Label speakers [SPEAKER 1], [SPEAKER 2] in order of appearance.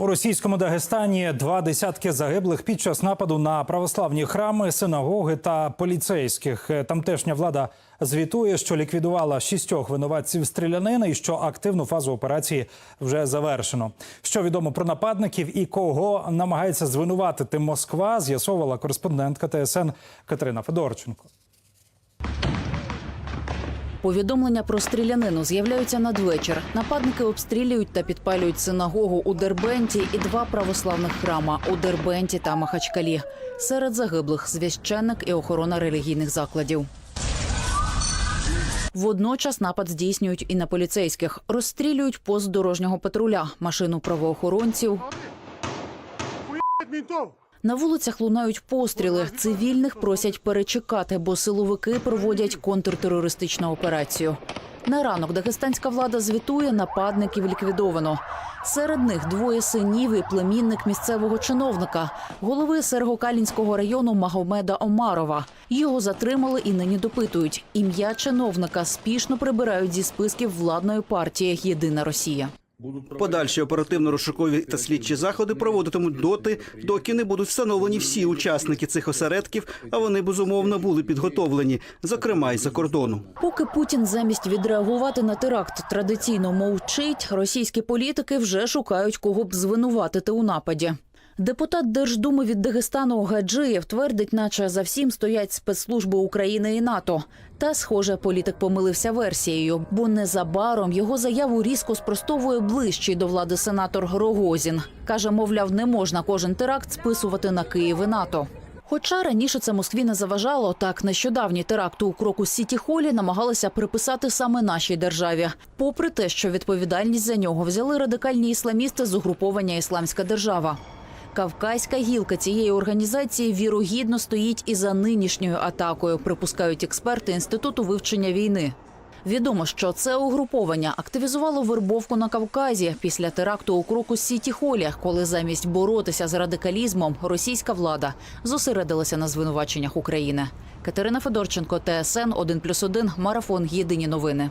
[SPEAKER 1] У російському Дагестані два десятки загиблих під час нападу на православні храми, синагоги та поліцейських. Тамтешня влада звітує, що ліквідувала шістьох винуватців стрілянини і що активну фазу операції вже завершено. Що відомо про нападників і кого намагається звинуватити Москва, з'ясовувала кореспондентка ТСН Катерина Федорченко.
[SPEAKER 2] Повідомлення про стрілянину з'являються надвечір. Нападники обстрілюють та підпалюють синагогу у Дербенті і два православних храма у Дербенті та Махачкалі. Серед загиблих священник і охорона релігійних закладів. Водночас напад здійснюють і на поліцейських. Розстрілюють пост дорожнього патруля, машину правоохоронців. На вулицях лунають постріли. Цивільних просять перечекати, бо силовики проводять контртерористичну операцію. На ранок дагестанська влада звітує, нападників ліквідовано. Серед них двоє синів і племінник місцевого чиновника, голови Сергокалінського району Магомеда Омарова. Його затримали і нині допитують. Ім'я чиновника спішно прибирають зі списків владної партії Єдина Росія.
[SPEAKER 3] Подальші оперативно-розшукові та слідчі заходи проводитимуть доти, доки не будуть встановлені всі учасники цих осередків, а вони безумовно були підготовлені, зокрема й за кордону.
[SPEAKER 2] Поки Путін замість відреагувати на теракт традиційно мовчить, російські політики вже шукають кого б звинуватити у нападі. Депутат Держдуми від Дагестану Гаджиєв твердить, наче за всім стоять спецслужби України і НАТО. Та, схоже, політик помилився версією, бо незабаром його заяву різко спростовує ближчий до влади сенатор Рогозін. каже, мовляв, не можна кожен теракт списувати на Київ і НАТО. Хоча раніше це Москві не заважало, так нещодавні теракти у кроку Сіті Холі намагалися приписати саме нашій державі, попри те, що відповідальність за нього взяли радикальні ісламісти з угруповання Ісламська держава. Кавказька гілка цієї організації вірогідно стоїть і за нинішньою атакою, припускають експерти інституту вивчення війни. Відомо, що це угруповання активізувало вербовку на Кавказі після теракту у кроку Сіті Холі, коли замість боротися з радикалізмом російська влада зосередилася на звинуваченнях України. Катерина Федорченко, ТСН 1+,1, Марафон. Єдині новини.